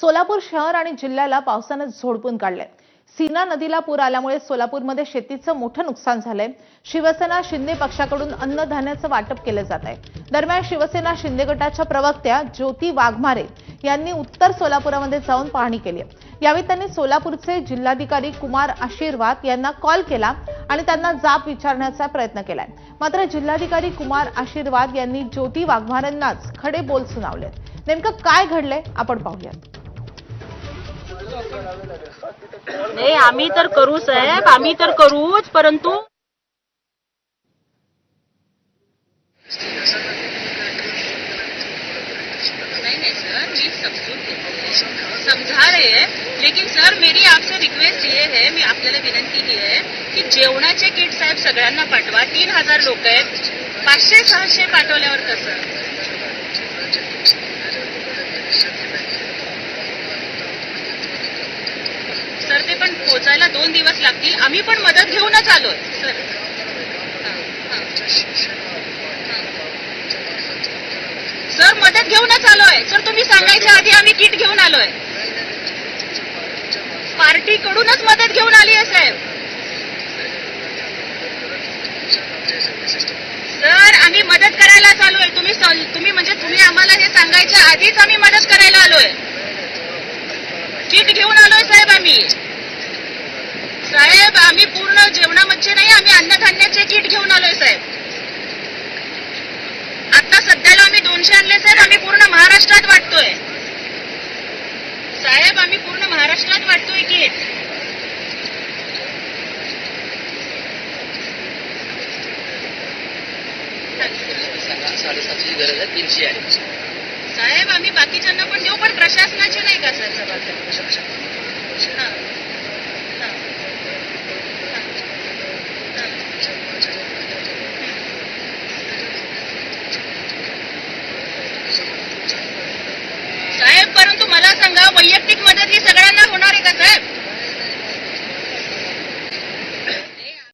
सोलापूर शहर आणि जिल्ह्याला पावसानं झोडपून काढलंय. सीना नदीला पूर आल्यामुळे सोलापूरमध्ये शेतीचं मोठं नुकसान झालंय. शिवसेना शिंदे पक्षाकडून अन्नधान्याचं वाटप केलं जात आहे दरम्यान शिवसेना शिंदे गटाच्या प्रवक्त्या ज्योती वाघमारे यांनी उत्तर सोलापुरामध्ये जाऊन पाहणी केली यावेळी त्यांनी सोलापूरचे जिल्हाधिकारी कुमार आशीर्वाद यांना कॉल केला आणि त्यांना जाब विचारण्याचा प्रयत्न केलाय. मात्र जिल्हाधिकारी कुमार आशीर्वाद यांनी ज्योती वाघमारेंनाच खडे बोल सुनावले नेमकं काय घडलंय? आपण पाहूयात. नाही आम्ही तर करू साहेब. आम्ही तर करूच परंतु समजा नहीं समझा रहे. हैं लेकिन सर मेरी आपसे रिक्वेस्ट ये है मी आपल्याला विनंती ही आहे की जेवणाचे किट साहेब सगळ्यांना पाठवा. तीन हजार लोक आहेत. पाचशे सहाशे पाठवल्यावर कसं सर ते पण पोचायला दोन दिवस लागतील. आम्ही पण मदत घेऊनच आलोय. सर सर मदत घेऊनच आलोय. सर तुम्ही सांगायच्या आधी आम्ही किट घेऊन आलोय. पार्टीकडूनच मदत घेऊन आली आहे साहेब. सर आम्ही मदत करायलाच आलोय तुम्ही तुम्ही म्हणजे तुम्ही आम्हाला हे सांगायच्या आधीच आम्ही मदत करायला आलोय. किट घेऊन आलोय साहेब आम्ही. पूर्ण जेवणामध्ये नाही आम्ही अन्नधान्याचे किट घेऊन आलोय साहेब. आता सध्याला आम्ही दोनशे आणले साहेब. आम्ही पूर्ण महाराष्ट्रात वाटतोय. साहेब आम्ही पूर्ण महाराष्ट्रात वाटतोय किट. साडेसातशेची गरज आहे तीनशे आहे. साहेब आम्ही बाकीच्यांना पण देऊ पण प्रशासनाची नाही का सर जबाबदारी